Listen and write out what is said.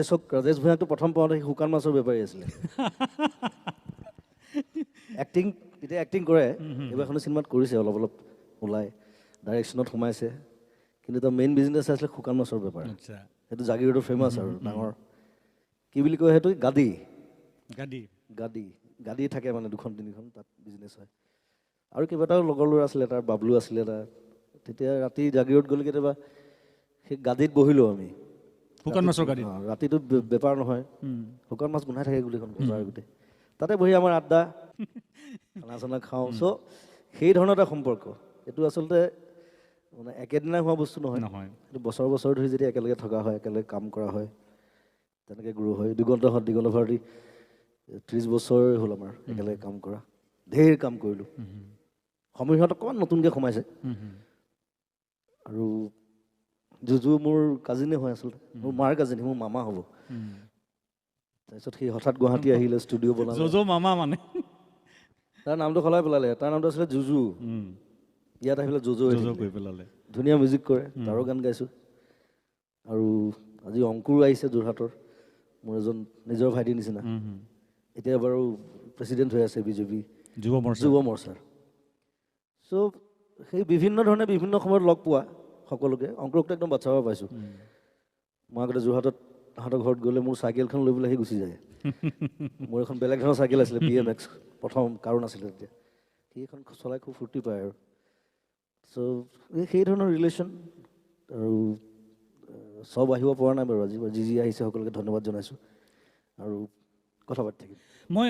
ৰাজেশক ৰাজেশ ভূঞাকটো প্ৰথম পাওঁতে সি শুকান মাছৰ বেপাৰী আছিলে। এক্টিং এতিয়া এক্টিং কৰে এইবাৰ এখন চিনেমাত কৰিছে অলপ অলপ ওলাই ডাইৰেকশ্যনত সোমাইছে। কিন্তু তাৰ মেইন বিজনেছ আছিলে শুকান মাছৰ বেপাৰ। সেইটো জাগিৰোডৰ ফেমাছ আৰু ডাঙৰ। কি বুলি কয় সেইটো? গাদী। গাদী। গাদী। গাদী থাকে মানে দুখন তিনিখন তাত বিজনেছ হয়। আৰু কেইবাটাও লগৰ ল'ৰা আছিলে তাৰ বাবলু আছিলে তাৰ। তেতিয়া ৰাতি জাগিৰোড গ'লে কেতিয়াবা সেই গাদীত বহিলোঁ আমি। শুকান মাছৰ অঁ, ৰাতিটো বেপাৰ নহয়। শুকান মাছ গোন্ধাই থাকে গোটেইখন বজাৰ গোটেই। তাতে বহি আমাৰ আড্ডা খানা চানা খাওঁ। চ' সেই ধৰণৰ এটা সম্পৰ্ক। এইটো আচলতে মানে একেদিনাই হোৱা বস্তু নহয়। নহয়। এইটো বছৰ বছৰ ধৰি যেতিয়া একেলগে থকা হয় একেলগে কাম কৰা হয় তেনেকৈ গ্ৰ' হয়। দিগন্তহঁত দিগন্ত ভাৰতী ত্ৰিছ বছৰ হ'ল আমাৰ একেলগে কাম কৰা। ঢেৰ কাম কৰিলোঁ। সমীৰহঁত অকণমান নতুনকৈ সোমাইছে। আৰু জুজু মোৰ কাজিনে হয় আচলতে। মোৰ মাৰ কাজিন মোৰ মামা হ'ব। তাৰপিছত সি হঠাৎ গুৱাহাটী আহিলে ষ্টুডিঅ' বনালে জজো মামা মানে। তাৰ নামটো সলাই পেলালে। তাৰ নামটো আছিলে জুজু উম, ইয়াত আহি পেলাই জুজু হৈ জজো থাকিলে। কৰি পেলালে। ধুনীয়া মিউজিক কৰে তাৰো গান গাইছোঁ। আৰু আজি অংকুৰ আহিছে যোৰহাটৰ মোৰ এজন নিজৰ ভাইটিৰ নিচিনা। এতিয়া বাৰু প্ৰেচিডেণ্ট হৈ আছে বিজেপি। যুৱ মৰ্চা। যুৱ মৰ্চাৰ। চ' সেই বিভিন্ন ধৰণে বিভিন্ন সময়ত লগ পোৱা। সকলোকে অংকুৰকতো একদম বাচ্চাৰ পৰা পাইছোঁ। মই আগতে যোৰহাটত তাহাঁতৰ ঘৰত গ'লে মোৰ চাইকেলখন লৈ পেলাই সি গুচি যায়। মোৰ এখন বেলেগ ধৰণৰ চাইকেল আছিলে বি এম এক্স প্ৰথম কাৰণ আছিলে তেতিয়া। সি এখন চলাই খুব ফূৰ্তি পায় আৰু। চ' সেই ধৰণৰ ৰিলেশ্যন আৰু চব আহিব পৰা নাই বাৰু আজি। যি যি আহিছে সকলোকে ধন্যবাদ জনাইছোঁ। আৰু কথা পাতি থাকিম। মই